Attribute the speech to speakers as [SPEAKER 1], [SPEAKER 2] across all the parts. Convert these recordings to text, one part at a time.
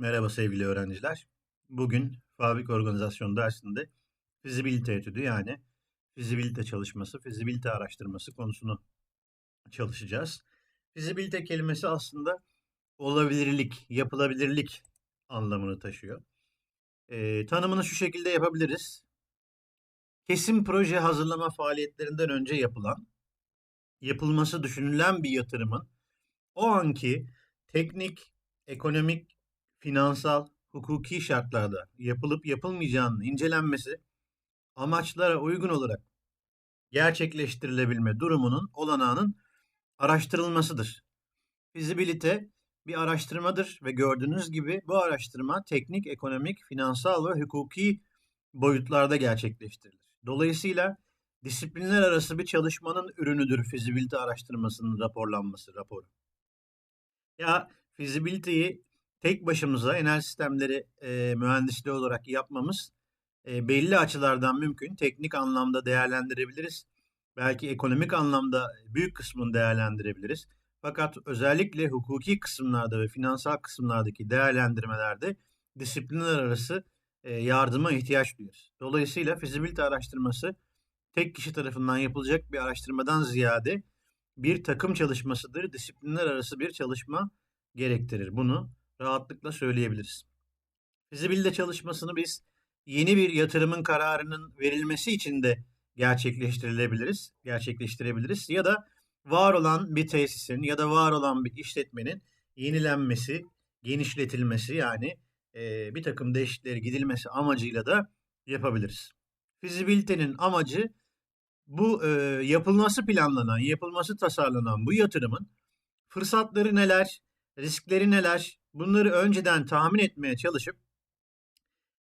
[SPEAKER 1] Merhaba sevgili öğrenciler. Bugün fabrik organizasyon dersinde fizibilite etüdü yani fizibilite çalışması, fizibilite araştırması konusunu çalışacağız. Fizibilite kelimesi aslında olabilirlik, yapılabilirlik anlamını taşıyor. Ee, tanımını şu şekilde yapabiliriz. Kesin proje hazırlama faaliyetlerinden önce yapılan, yapılması düşünülen bir yatırımın o anki teknik, ekonomik finansal, hukuki şartlarda yapılıp yapılmayacağının incelenmesi amaçlara uygun olarak gerçekleştirilebilme durumunun olanağının araştırılmasıdır. Fizibilite bir araştırmadır ve gördüğünüz gibi bu araştırma teknik, ekonomik, finansal ve hukuki boyutlarda gerçekleştirilir. Dolayısıyla disiplinler arası bir çalışmanın ürünüdür fizibilite araştırmasının raporlanması raporu. Ya fizibiliteyi tek başımıza enel sistemleri e, mühendisliği olarak yapmamız e, belli açılardan mümkün. Teknik anlamda değerlendirebiliriz. Belki ekonomik anlamda büyük kısmını değerlendirebiliriz. Fakat özellikle hukuki kısımlarda ve finansal kısımlardaki değerlendirmelerde disiplinler arası e, yardıma ihtiyaç duyuyoruz. Dolayısıyla fizibilite araştırması tek kişi tarafından yapılacak bir araştırmadan ziyade bir takım çalışmasıdır. Disiplinler arası bir çalışma gerektirir. Bunu rahatlıkla söyleyebiliriz. Fizibilite çalışmasını biz yeni bir yatırımın kararının verilmesi için de gerçekleştirilebiliriz, gerçekleştirebiliriz ya da var olan bir tesisin ya da var olan bir işletmenin yenilenmesi, genişletilmesi yani e, bir takım değişiklikleri gidilmesi amacıyla da yapabiliriz. Fizibilitenin amacı bu e, yapılması planlanan, yapılması tasarlanan bu yatırımın fırsatları neler, riskleri neler, bunları önceden tahmin etmeye çalışıp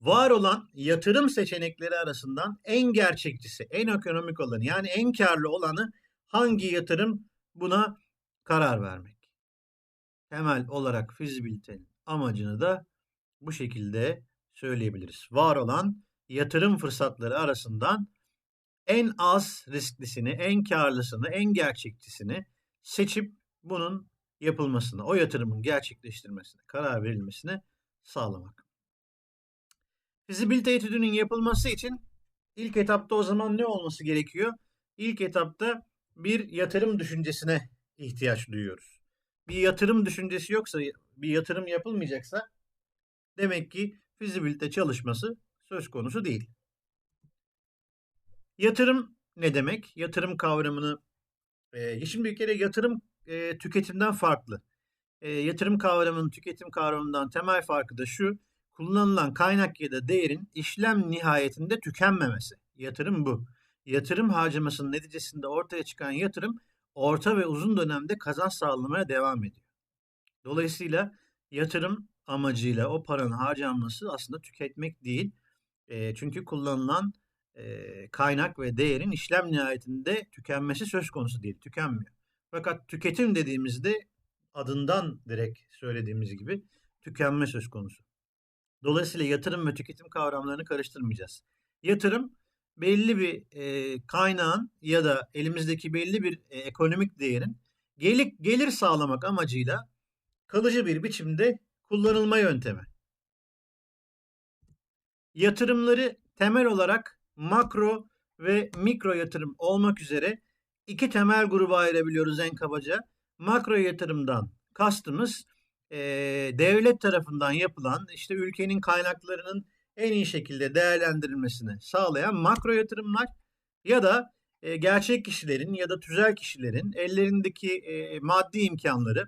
[SPEAKER 1] var olan yatırım seçenekleri arasından en gerçekçisi, en ekonomik olanı yani en karlı olanı hangi yatırım buna karar vermek. Temel olarak fizibilitenin amacını da bu şekilde söyleyebiliriz. Var olan yatırım fırsatları arasından en az risklisini, en karlısını, en gerçekçisini seçip bunun yapılmasına, o yatırımın gerçekleştirmesine, karar verilmesine sağlamak. Fizibilite etüdünün yapılması için ilk etapta o zaman ne olması gerekiyor? İlk etapta bir yatırım düşüncesine ihtiyaç duyuyoruz. Bir yatırım düşüncesi yoksa, bir yatırım yapılmayacaksa demek ki fizibilite çalışması söz konusu değil. Yatırım ne demek? Yatırım kavramını e, şimdi bir kere yatırım e, tüketimden farklı. E, yatırım kavramının tüketim kavramından temel farkı da şu. Kullanılan kaynak ya da değerin işlem nihayetinde tükenmemesi. Yatırım bu. Yatırım harcamasının neticesinde ortaya çıkan yatırım orta ve uzun dönemde kazanç sağlamaya devam ediyor. Dolayısıyla yatırım amacıyla o paranın harcanması aslında tüketmek değil. E, çünkü kullanılan e, kaynak ve değerin işlem nihayetinde tükenmesi söz konusu değil, tükenmiyor. Fakat tüketim dediğimizde adından direkt söylediğimiz gibi tükenme söz konusu. Dolayısıyla yatırım ve tüketim kavramlarını karıştırmayacağız. Yatırım belli bir e, kaynağın ya da elimizdeki belli bir e, ekonomik değerin gelir, gelir sağlamak amacıyla kalıcı bir biçimde kullanılma yöntemi. Yatırımları temel olarak makro ve mikro yatırım olmak üzere iki temel gruba ayırabiliyoruz en kabaca. Makro yatırımdan kastımız e, devlet tarafından yapılan işte ülkenin kaynaklarının en iyi şekilde değerlendirilmesini sağlayan makro yatırımlar ya da e, gerçek kişilerin ya da tüzel kişilerin ellerindeki e, maddi imkanları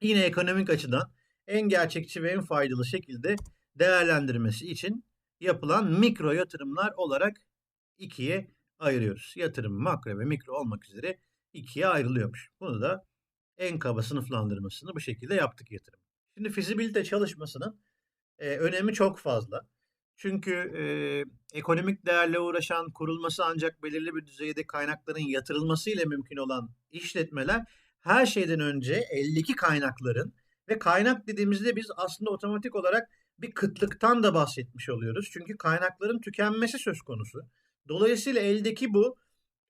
[SPEAKER 1] yine ekonomik açıdan en gerçekçi ve en faydalı şekilde değerlendirmesi için yapılan mikro yatırımlar olarak ikiye ayırıyoruz. Yatırım makro ve mikro olmak üzere ikiye ayrılıyormuş. Bunu da en kaba sınıflandırmasını bu şekilde yaptık yatırım. Şimdi fizibilite çalışmasının e, önemi çok fazla. Çünkü e, ekonomik değerle uğraşan, kurulması ancak belirli bir düzeyde kaynakların yatırılması ile mümkün olan işletmeler her şeyden önce eldeki kaynakların ve kaynak dediğimizde biz aslında otomatik olarak bir kıtlıktan da bahsetmiş oluyoruz. Çünkü kaynakların tükenmesi söz konusu. Dolayısıyla eldeki bu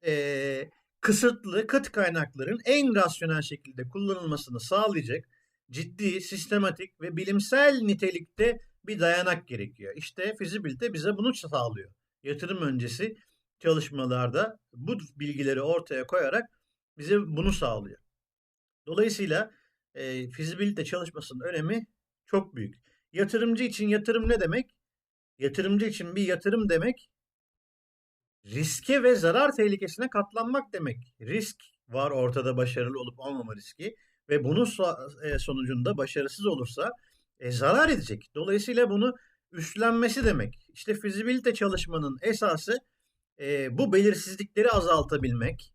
[SPEAKER 1] e, kısıtlı kıt kaynakların en rasyonel şekilde kullanılmasını sağlayacak ciddi, sistematik ve bilimsel nitelikte bir dayanak gerekiyor. İşte fizibilite bize bunu sağlıyor. Yatırım öncesi çalışmalarda bu bilgileri ortaya koyarak bize bunu sağlıyor. Dolayısıyla e, fizibilite çalışmasının önemi çok büyük. Yatırımcı için yatırım ne demek? Yatırımcı için bir yatırım demek riske ve zarar tehlikesine katlanmak demek. Risk var ortada başarılı olup olmama riski ve bunun e, sonucunda başarısız olursa e, zarar edecek. Dolayısıyla bunu üstlenmesi demek. İşte fizibilite çalışmanın esası e, bu belirsizlikleri azaltabilmek,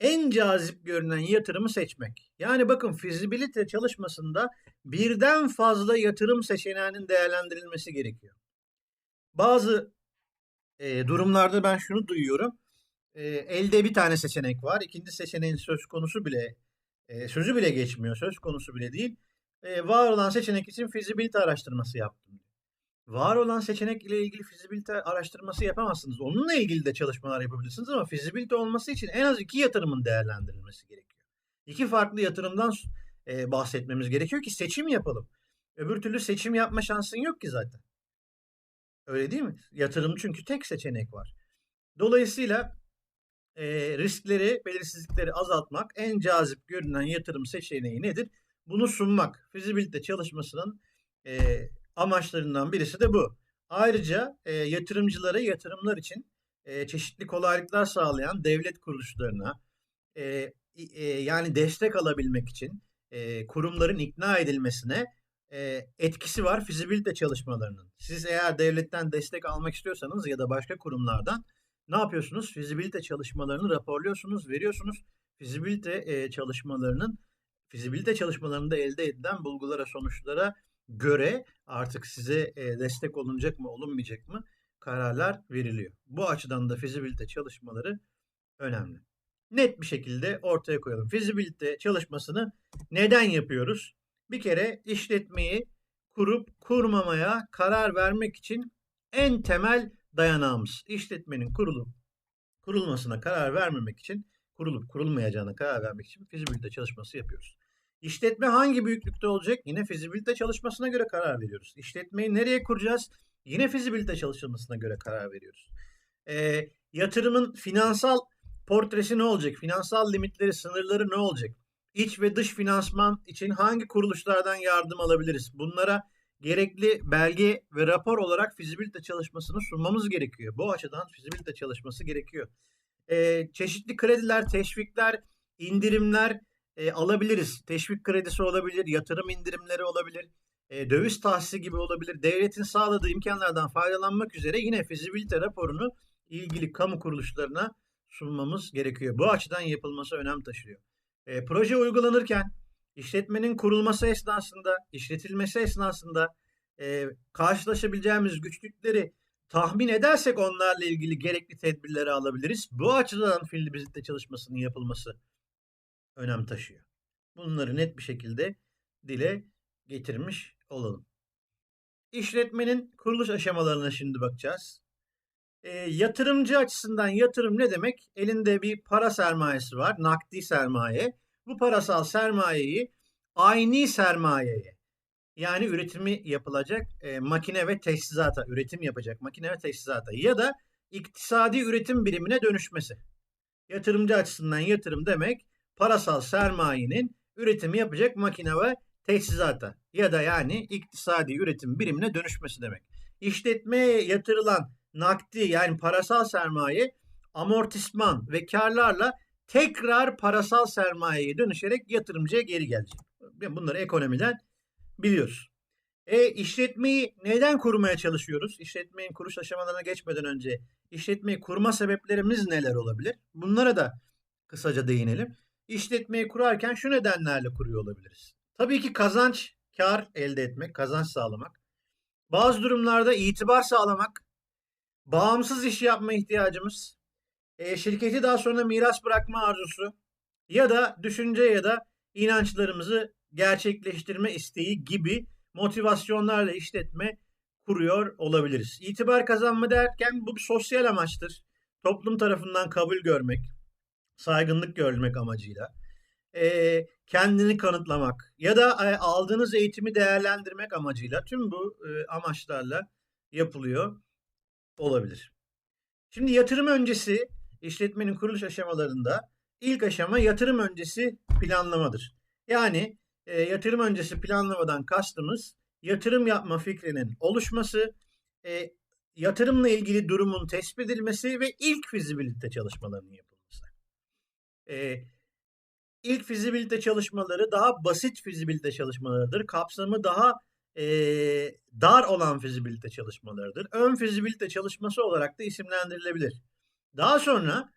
[SPEAKER 1] en cazip görünen yatırımı seçmek. Yani bakın fizibilite çalışmasında birden fazla yatırım seçeneğinin değerlendirilmesi gerekiyor. Bazı e, durumlarda ben şunu duyuyorum. E, elde bir tane seçenek var. İkinci seçeneğin söz konusu bile e, sözü bile geçmiyor. Söz konusu bile değil. E, var olan seçenek için fizibilite araştırması yaptım. Var olan seçenek ile ilgili fizibilite araştırması yapamazsınız. Onunla ilgili de çalışmalar yapabilirsiniz ama fizibilite olması için en az iki yatırımın değerlendirilmesi gerekiyor. İki farklı yatırımdan e, bahsetmemiz gerekiyor ki seçim yapalım. Öbür türlü seçim yapma şansın yok ki zaten. Öyle değil mi? Yatırım çünkü tek seçenek var. Dolayısıyla e, riskleri, belirsizlikleri azaltmak en cazip görünen yatırım seçeneği nedir? Bunu sunmak. Fizibilite çalışmasının e, amaçlarından birisi de bu. Ayrıca e, yatırımcılara yatırımlar için e, çeşitli kolaylıklar sağlayan devlet kuruluşlarına e, e, yani destek alabilmek için e, kurumların ikna edilmesine e, etkisi var fizibilite çalışmalarının. Siz eğer devletten destek almak istiyorsanız ya da başka kurumlardan ne yapıyorsunuz? Fizibilite çalışmalarını raporluyorsunuz, veriyorsunuz. Fizibilite e, çalışmalarının fizibilite çalışmalarında elde edilen bulgulara, sonuçlara göre artık size e, destek olunacak mı, olunmayacak mı kararlar veriliyor. Bu açıdan da fizibilite çalışmaları önemli. Net bir şekilde ortaya koyalım. Fizibilite çalışmasını neden yapıyoruz? Bir kere işletmeyi kurup kurmamaya karar vermek için en temel dayanağımız. İşletmenin kurulup kurulmasına karar vermemek için, kurulup kurulmayacağına karar vermek için fizibilite çalışması yapıyoruz. İşletme hangi büyüklükte olacak? Yine fizibilite çalışmasına göre karar veriyoruz. İşletmeyi nereye kuracağız? Yine fizibilite çalışmasına göre karar veriyoruz. E, yatırımın finansal portresi ne olacak? Finansal limitleri, sınırları ne olacak? İç ve dış finansman için hangi kuruluşlardan yardım alabiliriz? Bunlara gerekli belge ve rapor olarak fizibilite çalışmasını sunmamız gerekiyor. Bu açıdan fizibilite çalışması gerekiyor. E, çeşitli krediler, teşvikler, indirimler, e, alabiliriz. Teşvik kredisi olabilir, yatırım indirimleri olabilir, e, döviz tahsisi gibi olabilir. Devletin sağladığı imkanlardan faydalanmak üzere yine fizibilite raporunu ilgili kamu kuruluşlarına sunmamız gerekiyor. Bu açıdan yapılması önem taşıyor. E, proje uygulanırken işletmenin kurulması esnasında, işletilmesi esnasında e, karşılaşabileceğimiz güçlükleri tahmin edersek onlarla ilgili gerekli tedbirleri alabiliriz. Bu açıdan fizibilite çalışmasının yapılması önem taşıyor. Bunları net bir şekilde dile getirmiş olalım. İşletmenin kuruluş aşamalarına şimdi bakacağız. E, yatırımcı açısından yatırım ne demek? Elinde bir para sermayesi var, nakdi sermaye. Bu parasal sermayeyi aynı sermayeye yani üretimi yapılacak e, makine ve teçhizata, üretim yapacak makine ve teçhizata ya da iktisadi üretim birimine dönüşmesi. Yatırımcı açısından yatırım demek parasal sermayenin üretimi yapacak makine ve teçhizata ya da yani iktisadi üretim birimine dönüşmesi demek. İşletmeye yatırılan nakdi yani parasal sermaye amortisman ve karlarla tekrar parasal sermayeye dönüşerek yatırımcıya geri gelecek. Bunları ekonomiden biliyoruz. E işletmeyi neden kurmaya çalışıyoruz? İşletmenin kuruş aşamalarına geçmeden önce işletmeyi kurma sebeplerimiz neler olabilir? Bunlara da kısaca değinelim işletmeyi kurarken şu nedenlerle kuruyor olabiliriz. Tabii ki kazanç, kar elde etmek, kazanç sağlamak. Bazı durumlarda itibar sağlamak, bağımsız iş yapma ihtiyacımız, e, şirketi daha sonra miras bırakma arzusu ya da düşünce ya da inançlarımızı gerçekleştirme isteği gibi motivasyonlarla işletme kuruyor olabiliriz. İtibar kazanma derken bu bir sosyal amaçtır. Toplum tarafından kabul görmek, saygınlık görmek amacıyla. e, kendini kanıtlamak ya da e, aldığınız eğitimi değerlendirmek amacıyla tüm bu e, amaçlarla yapılıyor olabilir. Şimdi yatırım öncesi işletmenin kuruluş aşamalarında ilk aşama yatırım öncesi planlamadır. Yani e, yatırım öncesi planlamadan kastımız yatırım yapma fikrinin oluşması, e, yatırımla ilgili durumun tespit edilmesi ve ilk fizibilite çalışmalarının yapılması. E, ilk fizibilite çalışmaları daha basit fizibilite çalışmalarıdır. Kapsamı daha e, dar olan fizibilite çalışmalarıdır. Ön fizibilite çalışması olarak da isimlendirilebilir. Daha sonra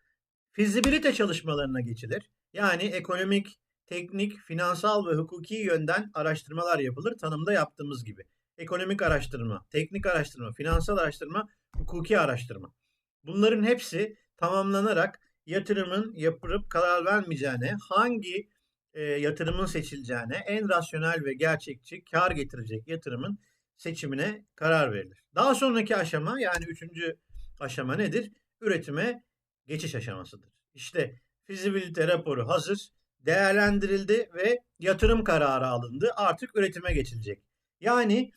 [SPEAKER 1] fizibilite çalışmalarına geçilir. Yani ekonomik, teknik, finansal ve hukuki yönden araştırmalar yapılır tanımda yaptığımız gibi. Ekonomik araştırma, teknik araştırma, finansal araştırma, hukuki araştırma. Bunların hepsi tamamlanarak yatırımın yapılıp karar vermeyeceğine, hangi e, yatırımın seçileceğine, en rasyonel ve gerçekçi kar getirecek yatırımın seçimine karar verilir. Daha sonraki aşama yani üçüncü aşama nedir? Üretime geçiş aşamasıdır. İşte fizibilite raporu hazır, değerlendirildi ve yatırım kararı alındı. Artık üretime geçilecek. Yani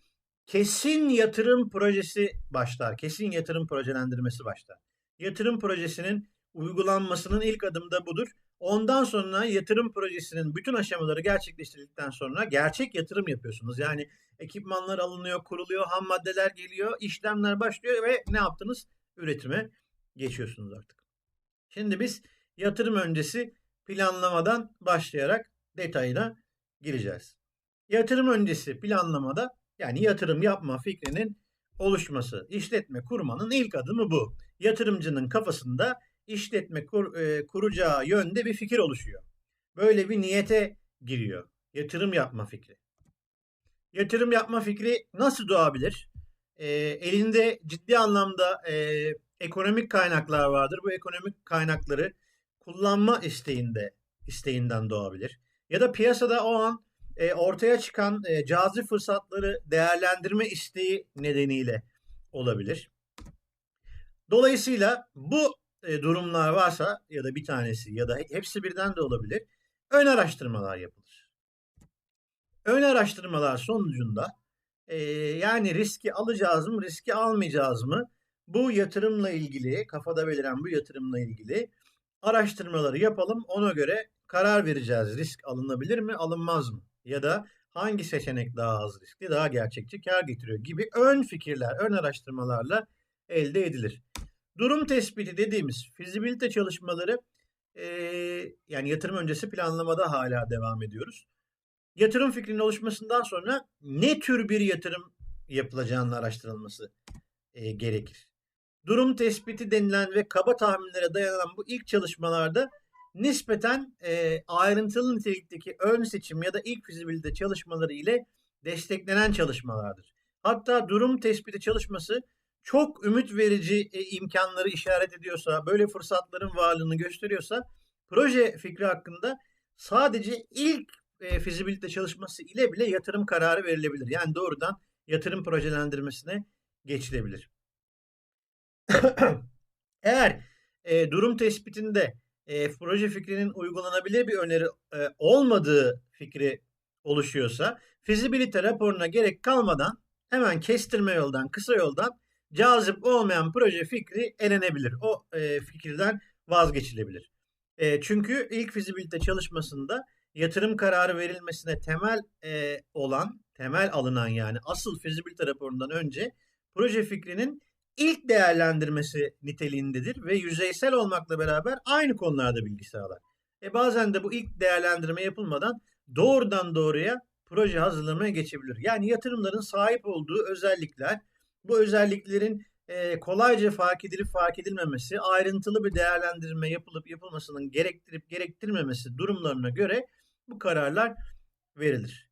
[SPEAKER 1] kesin yatırım projesi başlar. Kesin yatırım projelendirmesi başlar. Yatırım projesinin uygulanmasının ilk adımı da budur. Ondan sonra yatırım projesinin bütün aşamaları gerçekleştirildikten sonra gerçek yatırım yapıyorsunuz. Yani ekipmanlar alınıyor, kuruluyor, ham maddeler geliyor, işlemler başlıyor ve ne yaptınız? Üretime geçiyorsunuz artık. Şimdi biz yatırım öncesi planlamadan başlayarak detayına gireceğiz. Yatırım öncesi planlamada yani yatırım yapma fikrinin oluşması, işletme kurmanın ilk adımı bu. Yatırımcının kafasında işletme kur, e, kuracağı yönde bir fikir oluşuyor. Böyle bir niyete giriyor. Yatırım yapma fikri. Yatırım yapma fikri nasıl doğabilir? E, elinde ciddi anlamda e, ekonomik kaynaklar vardır. Bu ekonomik kaynakları kullanma isteğinde isteğinden doğabilir. Ya da piyasada o an e, ortaya çıkan e, cazip fırsatları değerlendirme isteği nedeniyle olabilir. Dolayısıyla bu e, durumlar varsa ya da bir tanesi ya da hepsi birden de olabilir. Ön araştırmalar yapılır. Ön araştırmalar sonucunda e, yani riski alacağız mı, riski almayacağız mı? Bu yatırımla ilgili, kafada beliren bu yatırımla ilgili araştırmaları yapalım. Ona göre karar vereceğiz. Risk alınabilir mi, alınmaz mı? Ya da hangi seçenek daha az riskli, daha gerçekçi kar getiriyor gibi ön fikirler, ön araştırmalarla elde edilir. Durum tespiti dediğimiz fizibilite çalışmaları e, yani yatırım öncesi planlamada hala devam ediyoruz. Yatırım fikrinin oluşmasından sonra ne tür bir yatırım yapılacağının araştırılması e, gerekir. Durum tespiti denilen ve kaba tahminlere dayanan bu ilk çalışmalarda nispeten e, ayrıntılı nitelikteki ön seçim ya da ilk fizibilite çalışmaları ile desteklenen çalışmalardır. Hatta durum tespiti çalışması çok ümit verici e, imkanları işaret ediyorsa, böyle fırsatların varlığını gösteriyorsa proje fikri hakkında sadece ilk e, fizibilite çalışması ile bile yatırım kararı verilebilir. Yani doğrudan yatırım projelendirmesine geçilebilir. Eğer e, durum tespitinde e, proje fikrinin uygulanabilir bir öneri e, olmadığı fikri oluşuyorsa fizibilite raporuna gerek kalmadan hemen kestirme yoldan, kısa yoldan cazip olmayan proje fikri elenebilir. O e, fikirden vazgeçilebilir. E, çünkü ilk fizibilite çalışmasında yatırım kararı verilmesine temel e, olan, temel alınan yani asıl fizibilite raporundan önce proje fikrinin ilk değerlendirmesi niteliğindedir ve yüzeysel olmakla beraber aynı konularda bilgi sağlar. E bazen de bu ilk değerlendirme yapılmadan doğrudan doğruya proje hazırlamaya geçebilir. Yani yatırımların sahip olduğu özellikler, bu özelliklerin e, kolayca fark edilip fark edilmemesi, ayrıntılı bir değerlendirme yapılıp yapılmasının gerektirip gerektirmemesi durumlarına göre bu kararlar verilir.